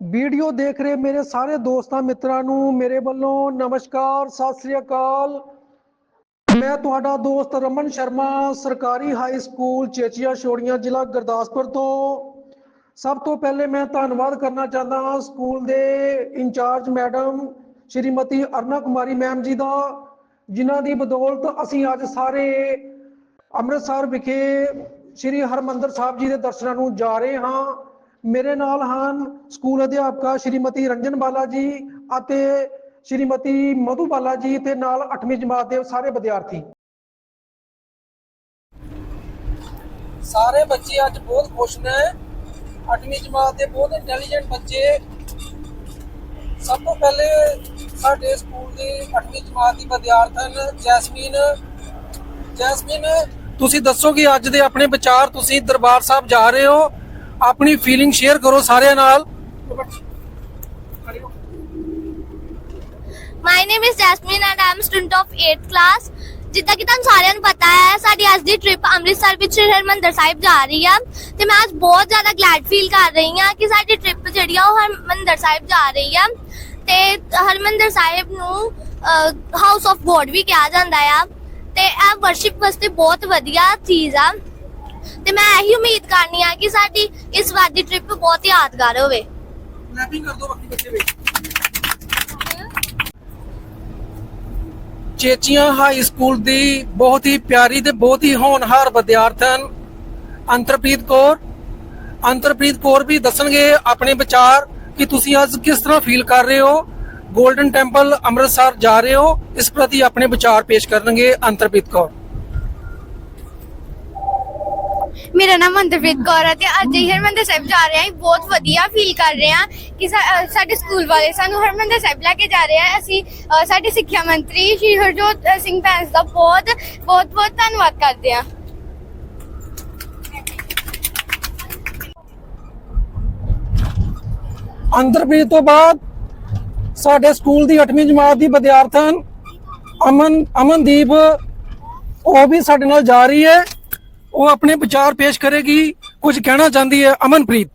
Video ਦੇਖ ਰਹੇ ਮੇਰੇ ਸਾਰੇ ਦੋਸਤਾਂ ਮਿੱਤਰਾਂ ਨੂੰ, ਮੇਰੇ ਵੱਲੋਂ ਨਮਸਕਾਰ, ਸਤਿ ਸ੍ਰੀ ਅਕਾਲ। ਮੈਂ ਤੁਹਾਡਾ ਦੋਸਤ ਰਮਨ ਸ਼ਰਮਾ, ਸਰਕਾਰੀ ਹਾਈ ਸਕੂਲ ਚੇਚੀਆ ਛੋੜੀਆਂ, ਜ਼ਿਲ੍ਹਾ ਗੁਰਦਾਸਪੁਰ ਤੋਂ। ਸਭ ਤੋਂ ਪਹਿਲੇ ਮੈਂ ਧੰਨਵਾਦ ਕਰਨਾ ਚਾਹੁੰਦਾ ਹਾਂ ਸਕੂਲ ਦੇ incharge madam, Shrimati Arna Kumari ma'am ji ਦਾ, ਜਿਨ੍ਹਾਂ ਦੀ ਬਦੌਲਤ ਅਸੀਂ ਅੱਜ ਸਾਰੇ ਅੰਮ੍ਰਿਤਸਰ ਵਿਖੇ ਸ੍ਰੀ ਹਰਮੰਦਰ ਸਾਹਿਬ ਜੀ ਦੇ ਦਰਸ਼ਨਾਂ ਨੂੰ ਜਾ ਰਹੇ ਹਾਂ। ਮੇਰੇ ਨਾਲ ਹਨ ਸਕੂਲ ਅਧਿਆਪਕਾ ਸ਼੍ਰੀਮਤੀ ਰੰਜਨ ਬਾਲਾ ਜੀ ਅਤੇ ਸ਼੍ਰੀਮਤੀ ਮਧੂ ਬਾਲਾ ਜੀ ਤੇ ਨਾਲ 8ਵੀਂ ਜਮਾਤ ਦੇ ਸਾਰੇ ਵਿਦਿਆਰਥੀ। ਸਾਰੇ ਬੱਚੇ ਅੱਜ ਬਹੁਤ ਖੁਸ਼ ਨੇ। 8ਵੀਂ ਜਮਾਤ ਦੇ ਬਹੁਤ ਇੰਟੈਲੀਜੈਂਟ ਬੱਚੇ। ਸਭ ਤੋਂ ਪਹਿਲੇ ਸਾਡੇ ਸਕੂਲ ਦੀ 8ਵੀਂ ਜਮਾਤ ਦੀ ਵਿਦਿਆਰਥਣ ਜੈਸਮੀਨ। ਜੈਸਮੀਨ, ਤੁਸੀਂ ਦੱਸੋ ਕਿ ਅੱਜ ਦੇ ਆਪਣੇ ਵਿਚਾਰ ਤੁਸੀਂ ਦਰਬਾਰ ਸਾਹਿਬ ਜਾ ਰਹੇ ਹੋ? ਆਪਣੀ ਫੀਲਿੰਗ ਸ਼ੇਅਰ ਕਰੋ ਸਾਰਿਆਂ ਨਾਲ। My name is Jasmine and I am student of 8th class ਜਿੱਦਾਂ ਕਿ ਤੁਹਾਨੂੰ ਸਾਰਿਆਂ ਨੂੰ ਪਤਾ ਹੈ, ਸਾਡੀ ਅੱਜ ਦੀ ਟ੍ਰਿਪ ਅੰਮ੍ਰਿਤਸਰ ਵਿੱਚ ਸ਼੍ਰੀ ਹਰਿਮੰਦਰ ਸਾਹਿਬ ਜਾ ਰਹੀ ਆ। ਤੇ ਮੈਂ ਅੱਜ ਬਹੁਤ ਜ਼ਿਆਦਾ ਗਲੈਡ ਫੀਲ ਕਰ ਰਹੀ ਹਾਂ ਕਿ ਸਾਡੀ ਟ੍ਰਿਪ ਜਿਹੜੀ ਆ ਉਹ ਹਰਿਮੰਦਰ ਸਾਹਿਬ ਜਾ ਰਹੀ ਆ। ਤੇ ਹਰਿਮੰਦਰ ਸਾਹਿਬ ਨੂੰ ਹਾਊਸ ਆਫ ਗੋਡ ਵੀ ਕਿਹਾ ਜਾਂਦਾ ਆ। ਤੇ ਇਹ ਵਰਸ਼ਿਪ ਵਾਸਤੇ ਬਹੁਤ ਵਧੀਆ ਚੀਜ਼ ਆ। ਤੇ ਮੈਂ ਇਹੀ ਉਮੀਦ ਕਰਨੀ ਆ ਕਿ ਸਾਡੀ ਇਸ ਵਾਰ ਦੀ ਟ੍ਰਿਪ ਬਹੁਤ ਯਾਦਗਾਰ ਹੋਵੇ। ਕਲੈਪਿੰਗ ਕਰ ਦਿਓ ਬਾਕੀ ਬੱਚੇ ਵੀ ਚੇਚੀਆਂ ਹਾਈ ਸਕੂਲ ਦੀ ਬਹੁਤ ਹੀ ਪਿਆਰੀ ਤੇ ਬਹੁਤ ਹੀ ਹੋਣਹਾਰ ਵਿਦਿਆਰਥਣ ਅੰਤਰਪ੍ਰੀਤ ਕੌਰ। ਅੰਤਰਪ੍ਰੀਤ ਕੌਰ ਵੀ ਦੱਸਣਗੇ ਆਪਣੇ ਵਿਚਾਰ ਕਿ ਤੁਸੀਂ ਅੱਜ ਕਿਸ ਤਰ੍ਹਾਂ ਫੀਲ ਕਰ ਰਹੇ ਹੋ? ਗੋਲਡਨ ਟੈਂਪਲ ਅੰਮ੍ਰਿਤਸਰ ਜਾ ਰਹੇ ਹੋ। ਇਸ ਪ੍ਰਤੀ ਆਪਣੇ ਵਿਚਾਰ ਪੇਸ਼ ਕਰਨਗੇ ਅੰਤਰਪ੍ਰੀਤ ਕੌਰ। ਮੇਰਾ ਨਾਮ ਅੰਦਰਪ੍ਰੀਤ ਕੌਰ ਹੈ ਤੇ ਅੱਜ ਅਸੀਂ ਹਰਮੰਦਰ ਸਾਹਿਬ ਜਾ ਰਹੇ ਹਾਂ। ਬਹੁਤ ਵਧੀਆ ਫੀਲ ਕਰ ਰਹੇ ਹਾਂ ਕਿ ਸਾਡੇ ਸਕੂਲ ਵਾਲੇ ਸਾਨੂੰ ਹਰਮੰਦਰ ਸਾਹਿਬ ਲੈ ਕੇ ਜਾ ਰਹੇ ਆ। ਅਸੀਂ ਸਾਡੇ ਸਿੱਖਿਆ ਮੰਤਰੀ ਸ਼੍ਰੀ ਹਰਜੋਤ ਸਿੰਘ ਬੈਂਸ ਦਾ ਬਹੁਤ ਬਹੁਤ ਬਹੁਤ ਧੰਨਵਾਦ ਕਰਦੇ ਹਾਂ। ਅੰਤਰਪ੍ਰੀਤ ਤੋਂ ਬਾਅਦ ਸਾਡੇ ਸਕੂਲ ਦੀ 8ਵੀਂ ਜਮਾਤ ਦੀ ਵਿਦਿਆਰਥਣ ਅਮਨ, ਅਮਨਦੀਪ, ਉਹ ਵੀ ਸਾਡੇ ਨਾਲ ਜਾ ਰਹੀ ਹੈ। ਉਹ ਆਪਣੇ ਵਿਚਾਰ ਪੇਸ਼ ਕਰੇਗੀ। ਕੁਝ ਕਹਿਣਾ ਚਾਹੁੰਦੀ ਹੈ ਅਮਨਪ੍ਰੀਤ।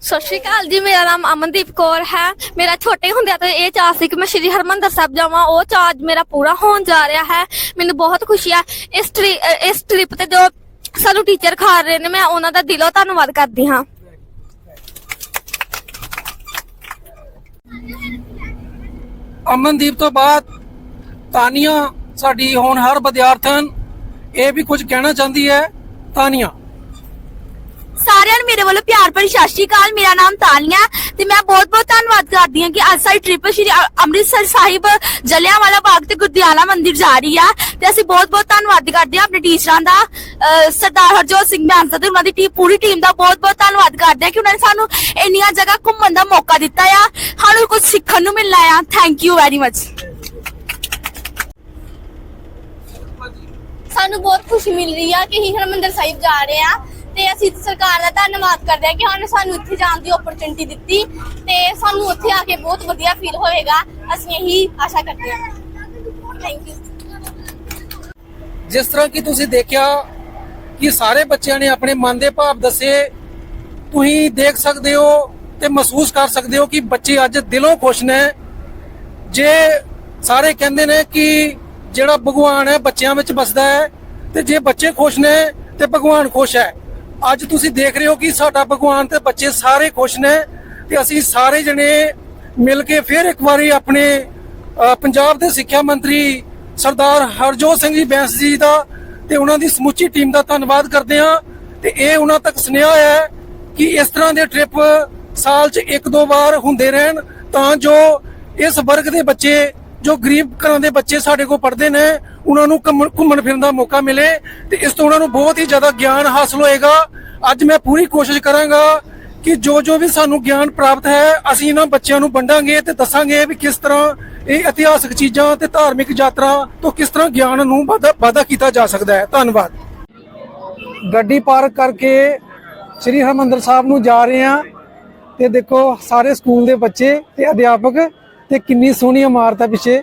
ਸਤਿ ਸ਼੍ਰੀ ਅਕਾਲ ਜੀ ਮੇਰਾ ਨਾਮ ਅਮਨਦੀਪ ਕੌਰ ਹੈ। ਮੇਰਾ ਛੋਟੇ ਹੁੰਦਿਆਂ ਤੋਂ ਇਹ ਚਾਅ ਸੀ ਕਿ ਮੈਂ ਸ਼੍ਰੀ ਹਰਮੰਦਰ ਸਾਹਿਬ ਜਾਵਾਂ। ਉਹ ਚਾਅ ਅੱਜ ਮੇਰਾ ਪੂਰਾ ਹੋਣ ਜਾ ਰਿਹਾ ਹੈ। ਮੈਨੂੰ ਬਹੁਤ ਖੁਸ਼ੀ ਹੈ। ਇਸ ਟ੍ਰਿ- ਇਸ ਟ੍ਰਿਪ ਤੇ ਜੋ ਸਾਨੂੰ ਟੀਚਰ ਖਾ ਰਹੇ ਨੇ ਮੈਂ ਉਹਨਾਂ ਦਾ ਦਿਲੋਂ ਧੰਨਵਾਦ ਕਰਦੀ ਹਾਂ। ਅਮਨਦੀਪ ਤੋਂ ਬਾਅਦ ਤਾਨੀਆ ਸਾਡੀ ਹੋਣਹਾਰ ਵਿਦਿਆਰਥਣ ਇਹ ਵੀ ਕੁਝ ਕਹਿਣਾ ਚਾਹੁੰਦੀ ਹੈ, ਤਾਨੀਆ। ਸਾਰਿਆਂ ਨੂੰ ਮੇਰੇ ਵੱਲੋਂ ਪਿਆਰ ਭਰੀ ਸਤਿ ਸ਼੍ਰੀ ਅਕਾਲ, ਮੇਰਾ ਨਾਮ ਤਾਨੀਆ ਤੇ ਮੈਂ ਬਹੁਤ-ਬਹੁਤ ਧੰਨਵਾਦ ਕਰਦੀ ਹਾਂ ਕਿ ਅੱਜ ਸਾਡੀ ਟ੍ਰਿਪ ਸ਼੍ਰੀ ਅੰਮ੍ਰਿਤਸਰ ਸਾਹਿਬ ਜਲਿਆਂਵਾਲਾ ਬਾਗ ਤੇ ਗੁਰਦਿਆਲਾ ਮੰਦਿਰ ਜਾ ਰਹੀ ਆ ਤੇ ਅਸੀਂ ਬਹੁਤ-ਬਹੁਤ ਧੰਨਵਾਦ ਕਰਦੇ ਹਾਂ ਆਪਣੇ ਟੀਚਰਾਂ ਦਾ ਸਰਦਾਰ ਹਰਜੋਤ ਸਿੰਘ ਬੈਂਸਾ ਤੇ ਉਹਨਾਂ ਦੀ ਟੀਮ ਪੂਰੀ ਟੀਮ ਦਾ ਬਹੁਤ-ਬਹੁਤ ਧੰਨਵਾਦ ਕਰਦੇ ਹਾਂ ਕਿ ਉਹਨਾਂ ਨੇ ਸਾਨੂੰ ਇੰਨੀਆਂ ਜਗ੍ਹਾ ਘੁੰਮਣ ਦਾ ਮੌਕਾ ਦਿੱਤਾ ਆ। ਸਾਨੂੰ ਕੁਝ ਸਿੱਖਣ ਨੂੰ ਮਿਲਣਾ ਆ। ਥੈਂਕ ਯੂ ਵੈਰੀ ਮਚ ਸਾਨੂੰ ਬਹੁਤ ਖੁਸ਼ੀ ਮਿਲ ਰਹੀ ਆ ਕਿ ਅਸੀਂ ਹਰਮੰਦਰ ਸਾਹਿਬ ਜਾ ਰਹੇ ਆ ਤੇ ਅਸੀਂ ਸਰਕਾਰ ਦਾ ਧੰਨਵਾਦ ਕਰਦੇ ਹਾਂ ਕਿ ਉਹਨੇ ਸਾਨੂੰ ਇੱਥੇ ਜਾਣ ਦੀ ਓਪਰਚੁਨਿਟੀ ਦਿੱਤੀ ਤੇ ਸਾਨੂੰ ਉੱਥੇ ਆ ਕੇ ਬਹੁਤ ਵਧੀਆ ਫੀਲ ਹੋਵੇਗਾ। ਅਸੀਂ ਇਹੀ ਆਸ਼ਾ ਕਰਦੇ ਹਾਂ ਥੈਂਕ ਯੂ ਜਿਸ ਤਰ੍ਹਾਂ ਕਿ ਤੁਸੀਂ ਦੇਖਿਆ ਕਿ ਸਾਰੇ ਬੱਚਿਆਂ ਨੇ ਆਪਣੇ ਮਨ ਦੇ ਭਾਵ ਦੱਸੇ, ਤੁਸੀਂ ਦੇਖ ਸਕਦੇ ਹੋ ਤੇ ਮਹਿਸੂਸ ਕਰ ਸਕਦੇ ਹੋ ਕਿ ਬੱਚੇ ਅੱਜ ਦਿਲੋਂ ਖੁਸ਼ ਨੇ। ਜੇ ਸਾਰੇ ਕਹਿੰਦੇ ਨੇ ਕਿ ਜਿਹੜਾ ਭਗਵਾਨ ਹੈ, ਬੱਚਿਆਂ ਵਿੱਚ ਵਸਦਾ ਹੈ ਤੇ ਜੇ ਬੱਚੇ ਖੁਸ਼ ਨੇ ਤੇ ਭਗਵਾਨ ਖੁਸ਼ ਹੈ। ਅੱਜ ਤੁਸੀਂ ਦੇਖ ਰਹੇ ਹੋ ਕਿ ਸਾਡਾ ਭਗਵਾਨ ਤੇ ਬੱਚੇ ਸਾਰੇ ਖੁਸ਼ ਨੇ ਤੇ ਅਸੀਂ ਸਾਰੇ ਜਣੇ ਮਿਲ ਕੇ ਫਿਰ ਇੱਕ ਵਾਰੀ ਆਪਣੇ ਪੰਜਾਬ ਦੇ ਸਿੱਖਿਆ ਮੰਤਰੀ ਸਰਦਾਰ ਹਰਜੋਤ ਸਿੰਘ ਜੀ ਬੈਂਸ ਜੀ ਦਾ ਤੇ ਉਹਨਾਂ ਦੀ ਸਮੁੱਚੀ ਟੀਮ ਦਾ ਧੰਨਵਾਦ ਕਰਦੇ ਹਾਂ ਤੇ ਇਹ ਉਹਨਾਂ ਤੱਕ ਸੁਨੇਹਾ ਹੈ ਕਿ ਇਸ ਤਰ੍ਹਾਂ ਦੇ ਟ੍ਰਿਪ ਸਾਲ 'ਚ ਇੱਕ ਦੋ ਵਾਰ ਹੁੰਦੇ ਰਹਿਣ ਤਾਂ ਜੋ ਇਸ ਵਰਗ ਦੇ ਬੱਚੇ ਜੋ ਗਰੀਬ ਘਰਾਂ ਦੇ ਬੱਚੇ ਸਾਡੇ ਕੋਲ ਪੜ੍ਹਦੇ ਨੇ, ਉਹਨਾਂ ਨੂੰ ਘੁੰਮਣ ਘੁੰਮਣ ਫਿਰਨ ਦਾ ਮੌਕਾ ਮਿਲੇ ਤੇ ਇਸ ਤੋਂ ਉਹਨਾਂ ਨੂੰ ਬਹੁਤ ਹੀ ਜ਼ਿਆਦਾ ਗਿਆਨ ਹਾਸਲ ਹੋਏਗਾ। ਅੱਜ ਮੈਂ ਪੂਰੀ ਕੋਸ਼ਿਸ਼ ਕਰਾਂਗਾ ਕਿ ਜੋ ਜੋ ਵੀ ਸਾਨੂੰ ਗਿਆਨ ਪ੍ਰਾਪਤ ਹੈ, ਅਸੀਂ ਇਹਨਾਂ ਬੱਚਿਆਂ ਨੂੰ ਵੰਡਾਂਗੇ ਤੇ ਦੱਸਾਂਗੇ ਵੀ ਕਿਸ ਤਰ੍ਹਾਂ ਇਹ ਇਤਿਹਾਸਕ ਚੀਜ਼ਾਂ ਤੇ ਧਾਰਮਿਕ ਯਾਤਰਾ ਤੋਂ ਕਿਸ ਤਰ੍ਹਾਂ ਗਿਆਨ ਨੂੰ ਵਾਧਾ ਵਾਧਾ ਕੀਤਾ ਜਾ ਸਕਦਾ ਹੈ। ਧੰਨਵਾਦ। ਗੱਡੀ ਪਾਰਕ ਕਰਕੇ ਸ੍ਰੀ ਹਰਮੰਦਰ ਸਾਹਿਬ ਨੂੰ ਜਾ ਰਹੇ ਹਾਂ ਤੇ ਦੇਖੋ ਸਾਰੇ ਸਕੂਲ ਦੇ ਬੱਚੇ ਤੇ ਅਧਿਆਪਕ ਤੇ ਕਿੰਨੀ ਸੋਹਣੀ ਇਮਾਰਤ ਹੈ ਪਿੱਛੇ।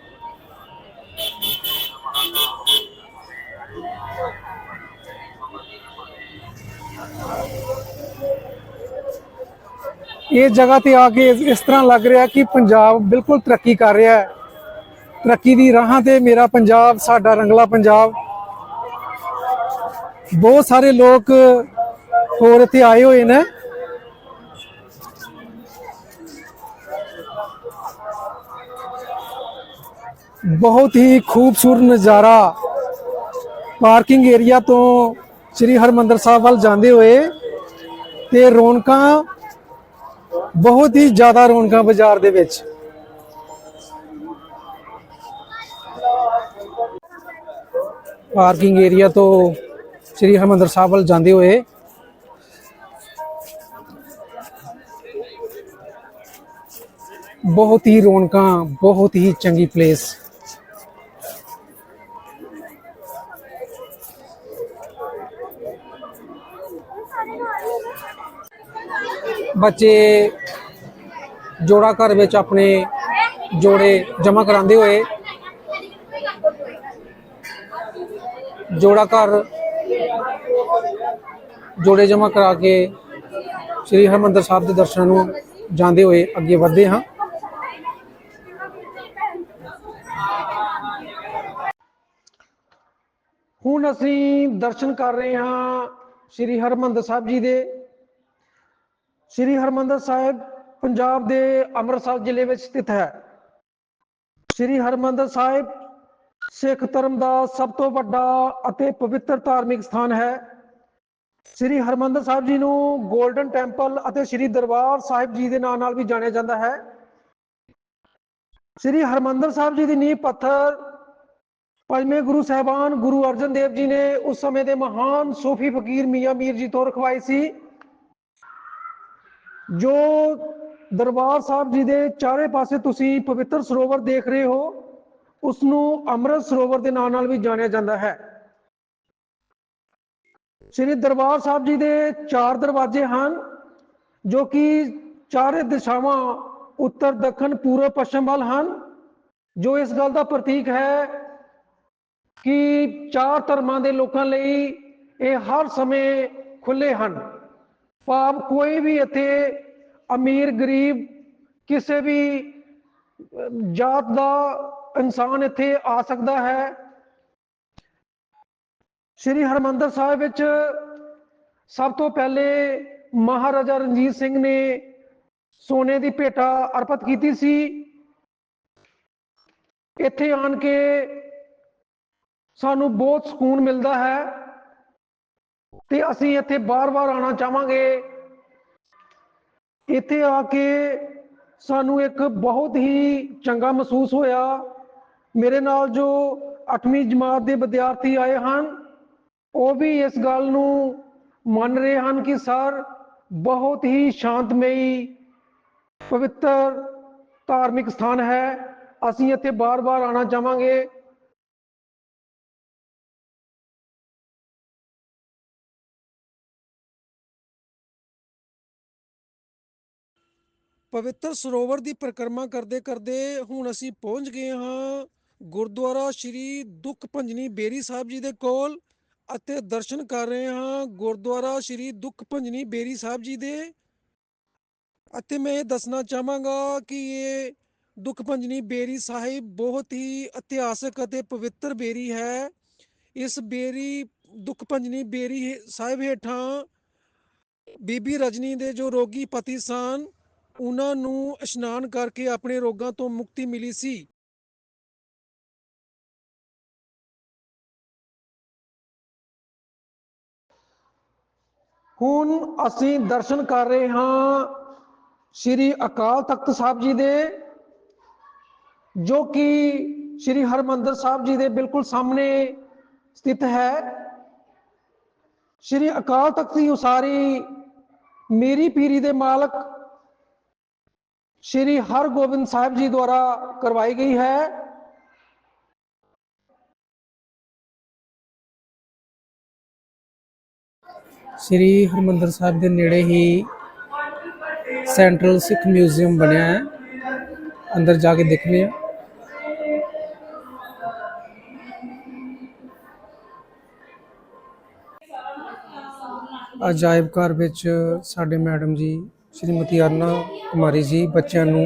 ਇਸ ਜਗ੍ਹਾ ਤੇ ਆ ਕੇ ਇਸ- ਇਸ ਤਰ੍ਹਾਂ ਲੱਗ ਰਿਹਾ ਕਿ ਪੰਜਾਬ ਬਿਲਕੁਲ ਤਰੱਕੀ ਕਰ ਰਿਹਾ ਹੈ। ਤਰੱਕੀ ਦੀ ਰਾਹਾਂ ਤੇ ਮੇਰਾ ਪੰਜਾਬ, ਸਾਡਾ ਰੰਗਲਾ ਪੰਜਾਬ। ਬਹੁਤ ਸਾਰੇ ਲੋਕ ਹੋਰ ਇੱਥੇ ਆਏ ਹੋਏ ਨੇ। ਬਹੁਤ ਹੀ ਖੂਬਸੂਰਤ ਨਜ਼ਾਰਾ ਪਾਰਕਿੰਗ ਏਰੀਆ ਤੋਂ ਸ੍ਰੀ ਹਰਮੰਦਰ ਸਾਹਿਬ ਵੱਲ ਜਾਂਦੇ ਹੋਏ ਤੇ ਰੌਣਕਾਂ ਬਹੁਤ ਹੀ ਜ਼ਿਆਦਾ ਰੌਣਕਾਂ ਬਾਜ਼ਾਰ ਦੇ ਵਿੱਚ। ਪਾਰਕਿੰਗ ਏਰੀਆ ਤੋਂ ਸ੍ਰੀ ਹਰਮੰਦਰ ਸਾਹਿਬ ਵੱਲ ਜਾਂਦੇ ਹੋਏ ਬਹੁਤ ਹੀ ਰੌਣਕਾਂ, ਬਹੁਤ ਹੀ ਚੰਗੀ ਪਲੇਸ ਬੱਚੇ ਜੋੜਾ ਘਰ ਵਿੱਚ ਆਪਣੇ ਜੋੜੇ ਜਮ੍ਹਾਂ ਕਰਾਉਂਦੇ ਹੋਏ ਜੋੜਾ ਘਰ ਜੋੜੇ ਜਮ੍ਹਾਂ ਕਰਾ ਕੇ ਸ੍ਰੀ ਹਰਮੰਦਰ ਸਾਹਿਬ ਦੇ ਦਰਸ਼ਨਾਂ ਨੂੰ ਜਾਂਦੇ ਹੋਏ ਅੱਗੇ ਵਧਦੇ ਹਾਂ। ਹੁਣ ਅਸੀਂ ਦਰਸ਼ਨ ਕਰ ਰਹੇ ਹਾਂ ਸ੍ਰੀ ਹਰਮੰਦਰ ਸਾਹਿਬ ਜੀ ਦੇ। ਸ੍ਰੀ ਹਰਮੰਦਰ ਸਾਹਿਬ, ਪੰਜਾਬ ਦੇ ਅੰਮ੍ਰਿਤਸਰ ਜ਼ਿਲ੍ਹੇ ਵਿੱਚ ਸਥਿਤ ਹੈ। ਸ੍ਰੀ ਹਰਮੰਦਰ ਸਾਹਿਬ, ਸਿੱਖ ਧਰਮ ਦਾ ਸਭ ਤੋਂ ਵੱਡਾ ਅਤੇ ਪਵਿੱਤਰ ਧਾਰਮਿਕ ਸਥਾਨ ਹੈ। ਸ੍ਰੀ ਹਰਮੰਦਰ ਸਾਹਿਬ ਜੀ ਨੂੰ 골ਡਨ ਟੈਂਪਲ ਅਤੇ ਸ੍ਰੀ ਦਰਬਾਰ ਸਾਹਿਬ ਜੀ ਦੇ ਨਾਂ ਨਾਲ ਵੀ ਜਾਣਿਆ ਜਾਂਦਾ ਹੈ। ਸ੍ਰੀ ਹਰਮੰਦਰ ਸਾਹਿਬ ਜੀ ਦੀ ਨੀਂਹ ਪੱਥਰ ਪੰਜਵੇਂ ਗੁਰੂ ਸਾਹਿਬਾਨ ਗੁਰੂ ਅਰਜਨ ਦੇਵ ਜੀ ਨੇ ਉਸ ਸਮੇਂ ਦੇ ਮਹਾਨ ਸੂਫੀ ਫਕੀਰ ਮੀਆਂ ਮੀਰ ਜੀ ਤੋਂ ਰਖਵਾਈ ਸੀ। ਜੋ ਦਰਬਾਰ ਸਾਹਿਬ ਜੀ ਦੇ ਚਾਰੇ ਪਾਸੇ ਤੁਸੀਂ ਪਵਿੱਤਰ ਸਰੋਵਰ ਦੇਖ ਰਹੇ ਹੋ ਉਸ ਨੂੰ ਅੰਮ੍ਰਿਤ ਸਰੋਵਰ ਦੇ ਨਾਂ ਨਾਲ ਵੀ ਜਾਣਿਆ ਜਾਂਦਾ ਹੈ। ਸ੍ਰੀ ਦਰਬਾਰ ਸਾਹਿਬ ਜੀ ਦੇ ਚਾਰ ਦਰਵਾਜ਼ੇ ਹਨ, ਜੋ ਕਿ ਚਾਰੇ ਦਿਸ਼ਾਵਾਂ ਉੱਤਰ, ਦੱਖਣ, ਪੂਰਬ, ਪੱਛਮ ਵੱਲ ਹਨ। ਜੋ ਇਸ ਗੱਲ ਦਾ ਪ੍ਰਤੀਕ ਹੈ ਕਿ ਚਾਰ ਧਰਮਾਂ ਦੇ ਲੋਕਾਂ ਲਈ ਇਹ ਹਰ ਸਮੇਂ ਖੁੱਲੇ ਹਨ। ਭਾਵ ਕੋਈ ਵੀ ਇੱਥੇ ਅਮੀਰ, ਗਰੀਬ ਕਿਸੇ ਵੀ ਜਾਤ ਦਾ ਇਨਸਾਨ ਇੱਥੇ ਆ ਸਕਦਾ ਹੈ। ਸ੍ਰੀ ਹਰਮੰਦਰ ਸਾਹਿਬ ਵਿੱਚ ਸਭ ਤੋਂ ਪਹਿਲੇ ਮਹਾਰਾਜਾ ਰਣਜੀਤ ਸਿੰਘ ਨੇ ਸੋਨੇ ਦੀ ਭੇਟਾ ਅਰਪਿਤ ਕੀਤੀ ਸੀ। ਇੱਥੇ ਆਣ ਕੇ ਸਾਨੂੰ ਬਹੁਤ ਸਕੂਨ ਮਿਲਦਾ ਹੈ। ਤੇ ਅਸੀਂ ਇੱਥੇ ਬਾਰ-ਬਾਰ ਆਉਣਾ ਚਾਹਾਂਗੇ। ਇੱਥੇ ਆ ਕੇ ਸਾਨੂੰ ਇੱਕ ਬਹੁਤ ਹੀ ਚੰਗਾ ਮਹਿਸੂਸ ਹੋਇਆ। ਮੇਰੇ ਨਾਲ ਜੋ 8ਵੀਂ ਜਮਾਤ ਦੇ ਵਿਦਿਆਰਥੀ ਆਏ ਹਨ, ਉਹ ਵੀ ਇਸ ਗੱਲ ਨੂੰ ਮੰਨ ਰਹੇ ਹਨ ਕਿ ਸਰ ਬਹੁਤ ਹੀ ਸ਼ਾਂਤਮਈ, ਪਵਿੱਤਰ ਧਾਰਮਿਕ ਸਥਾਨ ਹੈ। ਅਸੀਂ ਇੱਥੇ ਬਾਰ-ਬਾਰ ਆਉਣਾ ਚਾਹਾਂਗੇ। ਪਵਿੱਤਰ ਸਰੋਵਰ ਦੀ ਪਰਿਕਰਮਾ ਕਰਦੇ ਕਰਦੇ ਹੁਣ ਅਸੀਂ ਪਹੁੰਚ ਗਏ ਹਾਂ ਗੁਰਦੁਆਰਾ ਸ਼੍ਰੀ ਦੁੱਖ ਭੰਜਨੀ ਬੇਰੀ ਸਾਹਿਬ ਜੀ ਦੇ ਕੋਲ ਅਤੇ ਦਰਸ਼ਨ ਕਰ ਰਹੇ ਹਾਂ ਗੁਰਦੁਆਰਾ ਸ਼੍ਰੀ ਦੁੱਖ ਭੰਜਨੀ ਬੇਰੀ ਸਾਹਿਬ ਜੀ ਦੇ। ਅਤੇ ਮੈਂ ਇਹ ਦੱਸਣਾ ਚਾਹਾਂਗਾ ਕਿ ਇਹ ਦੁੱਖ ਭੰਜਨੀ ਬੇਰੀ ਸਾਹਿਬ ਬਹੁਤ ਹੀ ਇਤਿਹਾਸਕ ਅਤੇ ਪਵਿੱਤਰ ਬੇਰੀ ਹੈ। ਇਸ ਬੇਰੀ, ਦੁੱਖ ਭੰਜਨੀ ਬੇਰੀ ਹੇ- ਸਾਹਿਬ ਹੇਠਾਂ ਬੀਬੀ ਰਜਨੀ ਦੇ ਜੋ ਰੋਗੀ ਪਤੀ ਸਨ ਉਹਨਾਂ ਨੂੰ ਇਸ਼ਨਾਨ ਕਰਕੇ ਆਪਣੇ ਰੋਗਾਂ ਤੋਂ ਮੁਕਤੀ ਮਿਲੀ ਸੀ। ਹੁਣ ਅਸੀਂ ਦਰਸ਼ਨ ਕਰ ਰਹੇ ਹਾਂ ਸ੍ਰੀ ਅਕਾਲ ਤਖਤ ਸਾਹਿਬ ਜੀ ਦੇ, ਜੋ ਕਿ ਸ੍ਰੀ ਹਰਮੰਦਰ ਸਾਹਿਬ ਜੀ ਦੇ ਬਿਲਕੁਲ ਸਾਹਮਣੇ ਸਥਿਤ ਹੈ। ਸ੍ਰੀ ਅਕਾਲ ਤਖਤ ਦੀ ਉਸਾਰੀ ਮੇਰੀ ਪੀਰੀ ਦੇ ਮਾਲਕ ਸ਼੍ਰੀ ਹਰਗੋਬਿੰਦ ਸਾਹਿਬ ਜੀ ਦੁਆਰਾ ਕਰਵਾਈ ਗਈ ਹੈ। ਸ੍ਰੀ ਹਰਮੰਦਰ ਸਾਹਿਬ ਦੇ ਨੇੜੇ ਹੀ ਸੈਂਟਰਲ ਸਿੱਖ ਮਿਊਜ਼ੀਅਮ ਬਣਿਆ ਹੈ। ਅੰਦਰ ਜਾ ਕੇ ਦੇਖਦੇ ਆ ਅਜਾਇਬ ਘਰ ਵਿੱਚ ਸਾਡੇ ਮੈਡਮ ਜੀ ਸ਼੍ਰੀਮਤੀ ਅਰਨਾ ਕੁਮਾਰੀ ਜੀ ਬੱਚਿਆਂ ਨੂੰ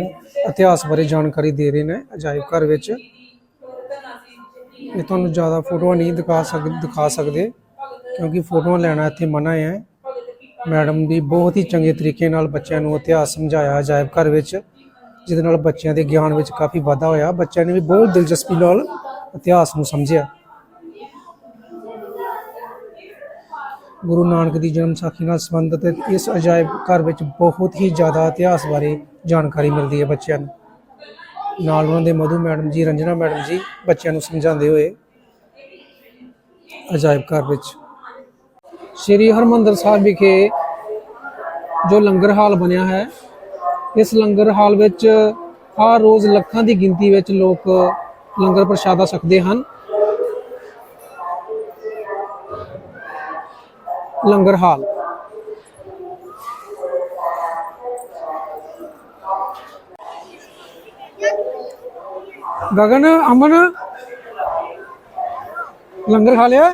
ਇਤਿਹਾਸ ਬਾਰੇ ਜਾਣਕਾਰੀ ਦੇ ਰਹੇ ਨੇ ਅਜਾਇਬ ਘਰ ਵਿੱਚ। ਇਹ ਤੁਹਾਨੂੰ ਜ਼ਿਆਦਾ ਫੋਟੋਆਂ ਨਹੀਂ ਦਿਖਾ ਸਕ, ਦਿਖਾ ਸਕਦੇ, ਕਿਉਂਕਿ ਫੋਟੋਆਂ ਲੈਣਾ ਇੱਥੇ ਮਨਾ ਹੈ। ਮੈਡਮ ਵੀ ਬਹੁਤ ਹੀ ਚੰਗੇ ਤਰੀਕੇ ਨਾਲ ਬੱਚਿਆਂ ਨੂੰ ਇਤਿਹਾਸ ਸਮਝਾਇਆ ਅਜਾਇਬ ਘਰ ਵਿੱਚ, ਜਿਹਦੇ ਨਾਲ ਬੱਚਿਆਂ ਦੇ ਗਿਆਨ ਵਿੱਚ ਕਾਫੀ ਵਾਧਾ ਹੋਇਆ। ਬੱਚਿਆਂ ਨੇ ਵੀ ਬਹੁਤ ਦਿਲਚਸਪੀ ਨਾਲ ਇਤਿਹਾਸ ਨੂੰ ਸਮਝਿਆ। ਗੁਰੂ ਨਾਨਕ ਦੀ ਜਨਮ ਸਾਖੀ ਨਾਲ ਸੰਬੰਧਿਤ ਇਸ ਅਜਾਇਬ ਘਰ ਵਿੱਚ ਬਹੁਤ ਹੀ ਜ਼ਿਆਦਾ ਇਤਿਹਾਸ ਬਾਰੇ ਜਾਣਕਾਰੀ ਮਿਲਦੀ ਹੈ ਬੱਚਿਆਂ ਨੂੰ। ਨਾਲ ਉਹਨਾਂ ਦੇ ਮਧੂ ਮੈਡਮ ਜੀ, ਰੰਜਨਾ ਮੈਡਮ ਜੀ ਬੱਚਿਆਂ ਨੂੰ ਸਮਝਾਉਂਦੇ ਹੋਏ ਅਜਾਇਬ ਘਰ ਵਿੱਚ। ਸ੍ਰੀ ਹਰਮੰਦਰ ਸਾਹਿਬ ਵਿਖੇ ਜੋ ਲੰਗਰ ਹਾਲ ਬਣਿਆ ਹੈ, ਇਸ ਲੰਗਰ ਹਾਲ ਵਿੱਚ ਹਰ ਰੋਜ਼ ਲੱਖਾਂ ਦੀ ਗਿਣਤੀ ਵਿੱਚ ਲੋਕ ਲੰਗਰ ਪ੍ਰਸ਼ਾਦਾ ਸਕਦੇ ਹਨ। ਲੰਗਰ ਹਾਲ। ਗਗਨ ਅਮਨ ਲੰਗਰ ਖਾ ਲਿਆ?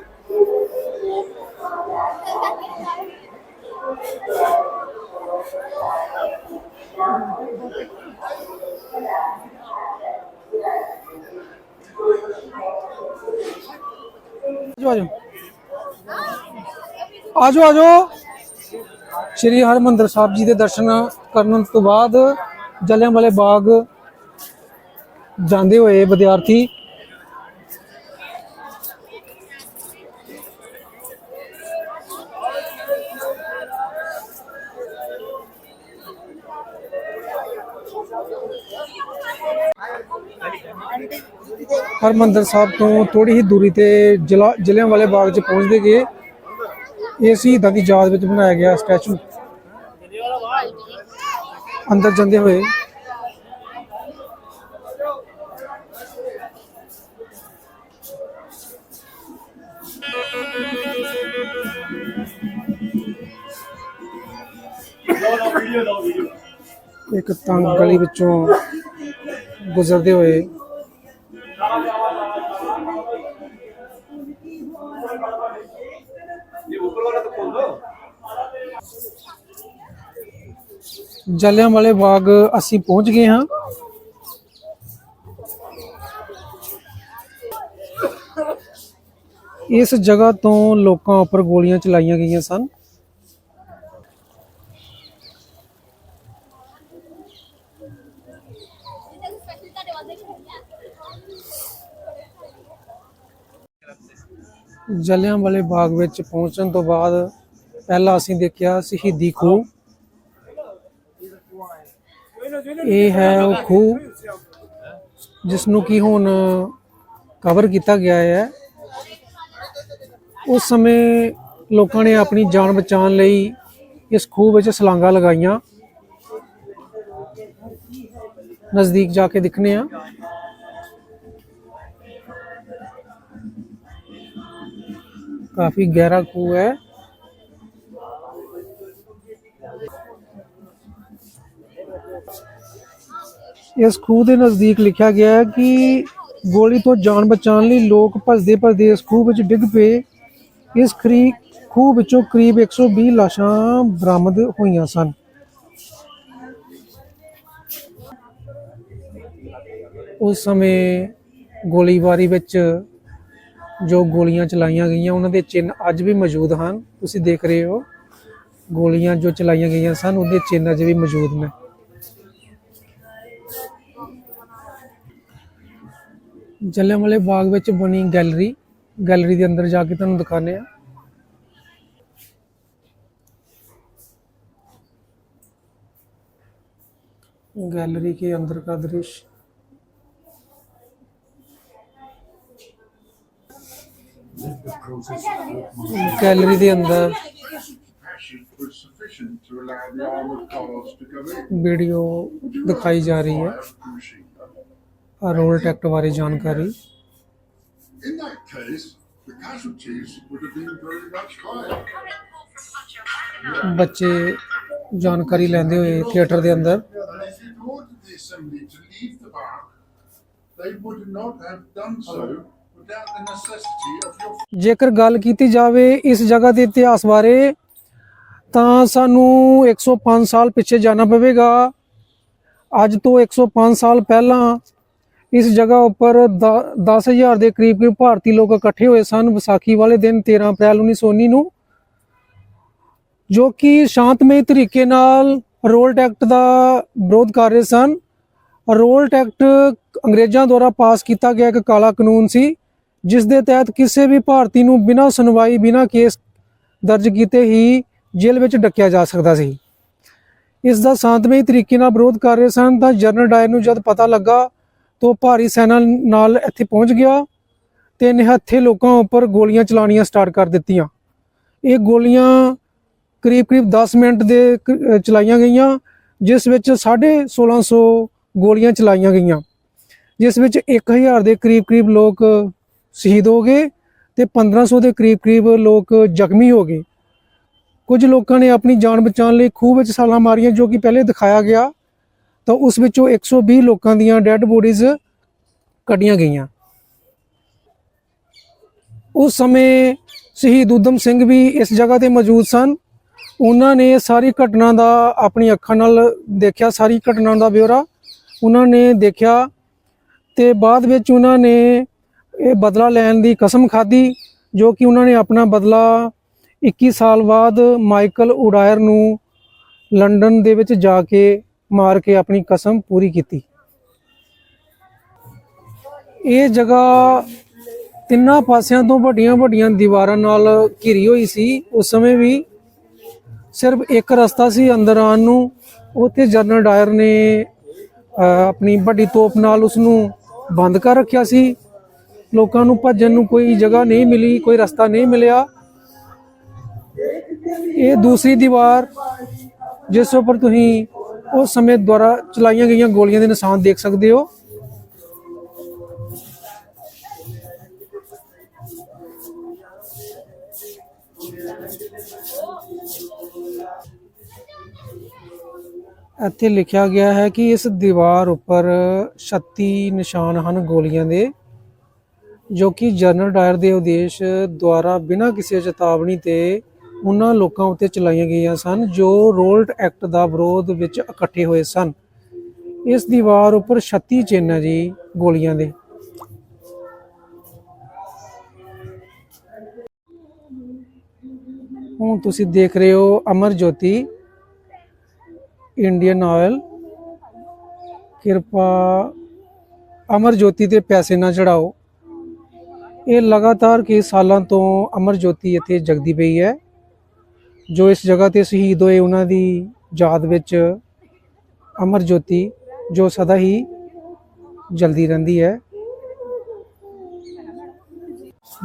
ਆਜੋ ਆਜੋ। ਆਜੋ ਆਜੋ। ਸ਼੍ਰੀ ਹਰਮੰਦਰ ਸਾਹਿਬ ਜੀ ਦੇ ਦਰਸ਼ਨ ਕਰਨ ਤੋਂ ਬਾਅਦ ਜਲਿਆਂਵਾਲੇ ਬਾਗ ਜਾਂਦੇ ਹੋਏ ਵਿਦਿਆਰਥੀ। ਹਰਮੰਦਰ ਸਾਹਿਬ ਤੋਂ ਥੋੜੀ ਹੀ ਦੂਰੀ ਤੇ ਜ਼ਿਲ੍ਹਾ ਜਲਿਆਂਵਾਲੇ ਬਾਗ 'ਚ ਪਹੁੰਚਦੇ ਗਏ। ਇਹ ਸ਼ਹੀਦਾਂ ਦੀ ਯਾਦ ਵਿੱਚ ਬਣਾਇਆ ਗਿਆ ਸਟੈਚੂ। ਅੰਦਰ ਜਾਂਦੇ ਹੋਏ। ਇੱਕ ਤੰਗ ਗਲੀ ਵਿੱਚੋਂ ਗੁਜ਼ਰਦੇ ਹੋਏ ਜਲਿਆਂਵਾਲੇ ਬਾਗ ਅਸੀਂ ਪਹੁੰਚ ਗਏ ਹਾਂ। ਇਸ ਜਗ੍ਹਾ ਤੋਂ ਲੋਕਾਂ ਉੱਪਰ ਗੋਲੀਆਂ ਚਲਾਈਆਂ ਗਈਆਂ ਸਨ। ਜਲਿਆਂਵਾਲੇ ਬਾਗ ਵਿੱਚ ਪਹੁੰਚਣ ਤੋਂ ਬਾਅਦ ਪਹਿਲਾਂ ਅਸੀਂ ਦੇਖਿਆ ਸ਼ਹੀਦੀ ਖੂਹ। ਇਹ ਹੈ ਉਹ ਖੂਹ ਜਿਸ ਨੂੰ ਕੀ ਹੁਣ ਕਵਰ ਕੀਤਾ ਗਿਆ ਹੈ। ਉਸ ਸਮੇਂ ਲੋਕਾਂ ਨੇ ਆਪਣੀ ਜਾਨ ਬਚਾਉਣ ਲਈ ਇਸ ਖੂਹ ਵਿੱਚ ਛਲਾਂਗਾਂ ਲਗਾਈਆਂ। ਨਜ਼ਦੀਕ ਜਾ ਕੇ ਦਿਖਨੇ ਆ। ਕਾਫੀ ਗਹਿਰਾ ਖੂਹ ਹੈ। ਇਸ ਖੂਹ ਦੇ ਨਜ਼ਦੀਕ ਲਿਖਿਆ ਗਿਆ ਹੈ ਕਿ ਗੋਲੀ ਤੋਂ ਜਾਨ ਬਚਾਉਣ ਲਈ ਲੋਕ ਭੱਜਦੇ ਭੱਜਦੇ ਇਸ ਖੂਹ ਵਿੱਚ ਡਿੱਗ ਪਏ। ਇਸ ਖਰੀ ਖੂਹ ਵਿੱਚੋਂ ਕਰੀਬ 120 ਲਾਸ਼ਾਂ ਬਰਾਮਦ ਹੋਈਆਂ ਸਨ। ਉਸ ਸਮੇਂ ਗੋਲੀਬਾਰੀ ਵਿੱਚ ਜੋ ਗੋਲੀਆਂ ਚਲਾਈਆਂ ਗਈਆਂ, ਉਹਨਾਂ ਦੇ ਚਿੰਨ੍ਹ ਅੱਜ ਵੀ ਮੌਜੂਦ ਹਨ। ਤੁਸੀਂ ਦੇਖ ਰਹੇ ਹੋ, ਗੋਲੀਆਂ ਜੋ ਚਲਾਈਆਂ ਗਈਆਂ ਸਨ, ਉਹਦੇ ਚਿੰਨ੍ਹ ਅੱਜ ਵੀ ਮੌਜੂਦ ਨੇ। ਜਲਿਆਂਵਾਲੇ ਬਾਗ ਵਿੱਚ ਬਣੀ ਗੈਲਰੀ ਗੈਲਰੀ ਦੇ ਅੰਦਰ ਜਾ ਕੇ ਤੁਹਾਨੂੰ ਦਿਖਾਣੇ ਆ गैलरी के अंदर का दृश्य गैलरी ਦੇ ਅੰਦਰ passion was sufficient to allow role ਟੈਕਟ ਬਾਰੇ ਜਾਣਕਾਰੀ In that case, the casualties would have been very much higher. ਬੱਚੇ ਜਾਣਕਾਰੀ ਲੈਂਦੇ ਹੋਏ ਥੀਏਟਰ ਦੇ ਅੰਦਰ ਜੇਕਰ ਗੱਲ ਕੀਤੀ ਜਾਵੇ ਇਸ ਜਗ੍ਹਾ ਦੇ ਇਤਿਹਾਸ ਬਾਰੇ ਤਾਂ ਸਾਨੂੰ 105 ਸਾਲ ਪਿੱਛੇ ਜਾਣਾ ਪਵੇਗਾ ਅੱਜ ਤੋਂ 105 ਸਾਲ ਪਹਿਲਾਂ ਇਸ ਜਗ੍ਹਾ ਉੱਪਰ 10000 ਦੇ ਕਰੀਬ ਕਰੀਬ ਭਾਰਤੀ ਲੋਕ ਇਕੱਠੇ ਹੋਏ ਸਨ ਵਿਸਾਖੀ ਵਾਲੇ ਦਿਨ 13 ਅਪ੍ਰੈਲ 1919 ਨੂੰ, ਜੋ ਕਿ ਸ਼ਾਂਤਮਈ ਤਰੀਕੇ ਨਾਲ ਰੋਲ ਐਕਟ ਦਾ ਵਿਰੋਧ ਕਰ ਰਹੇ ਸਨ। ਰੋਲ ਐਕਟ ਅੰਗਰੇਜ਼ਾਂ ਦੁਆਰਾ ਪਾਸ ਕੀਤਾ ਗਿਆ ਇੱਕ ਕਾਲਾ ਕਾਨੂੰਨ ਸੀ, ਜਿਸ ਦੇ ਤਹਿਤ ਕਿਸੇ ਵੀ ਭਾਰਤੀ ਨੂੰ ਬਿਨਾਂ ਸੁਣਵਾਈ, ਬਿਨਾਂ ਕੇਸ ਦਰਜ ਕੀਤੇ ਹੀ ਜੇਲ੍ਹ ਵਿੱਚ ਡੱਕਿਆ ਜਾ ਸਕਦਾ ਸੀ। ਇਸ ਦਾ ਸ਼ਾਂਤਮਈ ਤਰੀਕੇ ਨਾਲ ਵਿਰੋਧ ਕਰ ਰਹੇ ਸਨ ਤਾਂ ਜਨਰਲ ਡਾਇਰ ਨੂੰ ਜਦ ਪਤਾ ਲੱਗਾ ਤੋਂ ਭਾਰੀ ਸੈਨਾ ਨਾਲ ਇੱਥੇ ਪਹੁੰਚ ਗਿਆ ਤੇ ਨਿਹੱਥੇ ਲੋਕਾਂ ਉੱਪਰ ਗੋਲੀਆਂ ਚਲਾਉਣੀਆਂ ਸਟਾਰਟ ਕਰ ਦਿੱਤੀਆਂ। ਇਹ ਗੋਲੀਆਂ ਕਰੀਬ ਕਰੀਬ 10 ਮਿੰਟ ਦੇ ਚਲਾਈਆਂ ਗਈਆਂ, ਜਿਸ ਵਿੱਚ 1650 ਗੋਲੀਆਂ ਚਲਾਈਆਂ ਗਈਆਂ। ਜਿਸ ਵਿੱਚ 1000 ਦੇ ਕਰੀਬ ਕਰੀਬ ਲੋਕ ਸ਼ਹੀਦ ਹੋ ਗਏ ਤੇ 1500 ਦੇ ਕਰੀਬ ਕਰੀਬ ਲੋਕ ਜ਼ਖਮੀ ਹੋ ਗਏ। ਕੁਝ ਲੋਕਾਂ ਨੇ ਆਪਣੀ ਜਾਨ ਬਚਾਉਣ ਲਈ ਖੂਹ ਵਿੱਚ ਛਾਲਾਂ ਮਾਰੀਆਂ, ਜੋ ਕਿ ਪਹਿਲੇ ਦਿਖਾਇਆ ਗਿਆ। ਤਾਂ ਉਸ ਵਿੱਚੋਂ 120 ਲੋਕਾਂ ਦੀਆਂ ਡੈੱਡ ਬੋਡੀਜ਼ ਕੱਢੀਆਂ ਗਈਆਂ। ਉਸ ਸਮੇਂ ਸ਼ਹੀਦ ਊਧਮ ਸਿੰਘ ਵੀ ਇਸ ਜਗ੍ਹਾ ਤੇ ਮੌਜੂਦ ਸਨ। ਉਹਨਾਂ ਨੇ ਸਾਰੀ ਘਟਨਾ ਦਾ ਆਪਣੀ ਅੱਖਾਂ ਨਾਲ ਦੇਖਿਆ, ਸਾਰੀ ਘਟਨਾ ਦਾ ਬਿਊਰਾ ਉਹਨਾਂ ਨੇ ਦੇਖਿਆ ਤੇ ਬਾਅਦ ਵਿੱਚ ਉਹਨਾਂ ਨੇ ਇਹ ਬਦਲਾ ਲੈਣ ਦੀ ਕਸਮ ਖਾਧੀ, ਜੋ ਕਿ ਉਹਨਾਂ ਨੇ ਆਪਣਾ ਬਦਲਾ 21 ਸਾਲ ਬਾਅਦ ਮਾਈਕਲ ਉਡਾਇਰ ਨੂੰ ਲੰਡਨ ਦੇ ਵਿੱਚ ਜਾ ਕੇ ਮਾਰ ਕੇ ਆਪਣੀ ਕਸਮ ਪੂਰੀ ਕੀਤੀ। ਇਹ ਜਗ੍ਹਾ ਤਿੰਨਾਂ ਪਾਸਿਆਂ ਤੋਂ ਵੱਡੀਆਂ ਵੱਡੀਆਂ ਦੀਵਾਰਾਂ ਨਾਲ ਘਿਰੀ ਹੋਈ ਸੀ। ਉਸ ਸਮੇਂ ਵੀ ਸਿਰਫ ਇੱਕ ਰਸਤਾ ਸੀ ਅੰਦਰ ਆਉਣ ਨੂੰ। ਉੱਥੇ ਜਨਰਲ ਡਾਇਰ ਨੇ ਆਪਣੀ ਵੱਡੀ ਤੋਪ ਨਾਲ ਉਸ ਨੂੰ ਬੰਦ ਕਰ ਰੱਖਿਆ ਸੀ। ਲੋਕਾਂ ਨੂੰ ਭੱਜਣ ਨੂੰ ਕੋਈ ਜਗ੍ਹਾ ਨਹੀਂ ਮਿਲੀ, ਕੋਈ ਰਸਤਾ ਨਹੀਂ ਮਿਲਿਆ। ਇਹ ਦੂਸਰੀ ਦੀਵਾਰ, ਜਿਸ ਉੱਪਰ ਤੁਸੀਂ ਉਸ ਸਮੇਂ ਦੁਆਰਾ ਚਲਾਈਆਂ ਗਈਆਂ ਗੋਲੀਆਂ ਦੇ ਨਿਸ਼ਾਨ ਦੇਖ ਸਕਦੇ ਹੋ। ਇੱਥੇ ਲਿਖਿਆ ਗਿਆ ਹੈ ਕਿ ਇਸ ਦੀਵਾਰ ਉੱਪਰ 36 ਨਿਸ਼ਾਨ ਹਨ ਗੋਲੀਆਂ ਦੇ, ਜੋ ਕਿ ਜਨਰਲ ਡਾਇਰ ਦੇ ਉਦੇਸ਼ ਦੁਆਰਾ ਬਿਨਾਂ ਕਿਸੇ ਚੇਤਾਵਨੀ ਤੇ ਉਹਨਾਂ ਲੋਕਾਂ ਉੱਤੇ ਚਲਾਈਆਂ ਗਈਆਂ ਸਨ ਜੋ ਰੋਲਟ ਐਕਟ ਦਾ ਵਿਰੋਧ ਵਿੱਚ ਇਕੱਠੇ ਹੋਏ ਸਨ। ਇਸ ਦੀਵਾਰ ਉੱਪਰ 36 ਚਿੰਨ੍ਹ ਹੈ ਜੀ ਗੋਲੀਆਂ ਦੇ। ਹੁਣ ਤੁਸੀਂ ਦੇਖ ਰਹੇ ਹੋ ਅਮਰ ਜੋਤੀ, ਇੰਡੀਅਨ ਆਇਲ। ਕਿਰਪਾ ਅਮਰ ਜੋਤੀ ਤੇ ਪੈਸੇ ਨਾ ਚੜਾਓ। ਇਹ ਲਗਾਤਾਰ ਕਈ ਸਾਲਾਂ ਤੋਂ ਅਮਰ ਜੋਤੀ ਇੱਥੇ ਜਗਦੀ ਪਈ ਹੈ। ਜੋ ਇਸ ਜਗ੍ਹਾ ਤੇ ਸ਼ਹੀਦ ਹੋਏ ਉਹਨਾਂ ਦੀ ਯਾਦ ਵਿੱਚ ਅਮਰ ਜੋਤੀ, ਜੋ ਸਦਾ ਹੀ ਜਲਦੀ ਰਹਿੰਦੀ ਹੈ।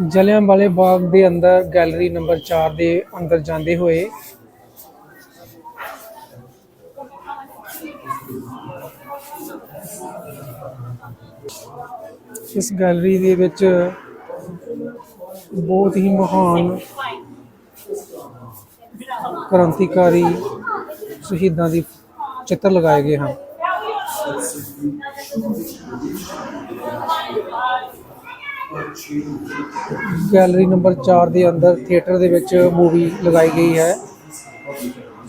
ਜਲਿਆਂ ਵਾਲੇ ਬਾਗ ਦੇ ਅੰਦਰ ਗੈਲਰੀ ਨੰਬਰ 4 ਦੇ ਅੰਦਰ ਜਾਂਦੇ ਹੋਏ ਇਸ ਗੈਲਰੀ ਦੇ ਵਿੱਚ ਬਹੁਤ ਹੀ ਮਹਾਨ ਕ੍ਰਾਂਤੀਕਾਰੀ ਸ਼ਹੀਦਾਂ ਦੀ ਚਿੱਤਰ ਲਗਾਏ ਗਏ ਹਨ। ਗੈਲਰੀ ਨੰਬਰ 4 ਦੇ ਅੰਦਰ ਥੀਏਟਰ ਦੇ ਵਿੱਚ ਮੂਵੀ ਲਗਾਈ ਗਈ ਹੈ।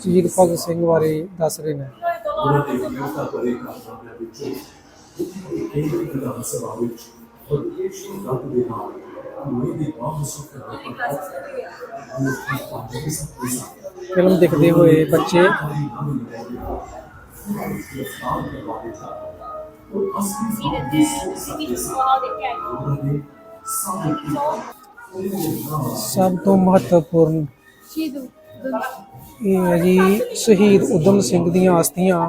ਸ਼ਹੀਦ ਭਗਤ ਸਿੰਘ ਬਾਰੇ ਦੱਸ ਰਹੇ ਨੇ। ਉਹਨਾਂ ਦੇ ਵਿਅਕਤੀਗਤ ਪਰੇ ਕਾਰਨਾਂ ਦੇ ਵਿੱਚੋਂ ਇੱਕ ਵਿਧਾਨ ਸਭਾ ਵਿੱਚ ਔਰ ਦੇ ਨਾਲ ਕੋਈ ਦੀ ਬਾਤ ਸੁਣ ਫਿਲਮ ਦੇਖਦੇ ਹੋਏ ਬੱਚੇ ਸਭ ਤੋਂ ਮਹੱਤਵਪੂਰਨ ਇਹ ਹੈ ਜੀ ਸ਼ਹੀਦ ਉਦਮ ਸਿੰਘ ਦੀਆਂ ਅਸਥੀਆਂ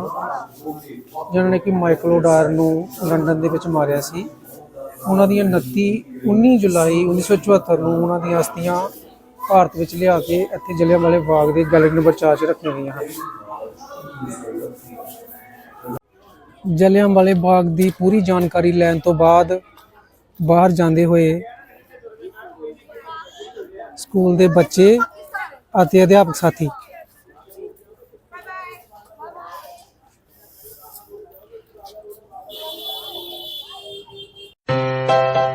ਜਿਨ੍ਹਾਂ ਨੇ ਕਿ ਮਾਈਕਲ ਡਾਰ ਨੂੰ ਲੰਡਨ ਦੇ ਵਿੱਚ ਮਾਰਿਆ ਸੀ। ਉਹਨਾਂ ਦੀਆਂ 29 19 ਜੁਲਾਈ 1974 ਨੂੰ ਉਹਨਾਂ ਦੀਆਂ ਅਸਥੀਆਂ ਭਾਰਤ ਵਿੱਚ ਲਿਆ ਕੇ ਇੱਥੇ ਜਲਿਆਂਵਾਲੇ ਬਾਗ ਦੇ ਗੈਲਰੀ ਨੰਬਰ 4 'ਚ ਰੱਖੀਆਂ ਗਈਆਂ ਹਨ। ਜਲਿਆਂਵਾਲੇ ਬਾਗ ਦੀ ਪੂਰੀ ਜਾਣਕਾਰੀ ਲੈਣ ਤੋਂ ਬਾਅਦ ਬਾਹਰ ਜਾਂਦੇ ਹੋਏ ਸਕੂਲ ਦੇ ਬੱਚੇ ਅਤੇ ਅਧਿਆਪਕ ਸਾਥੀ you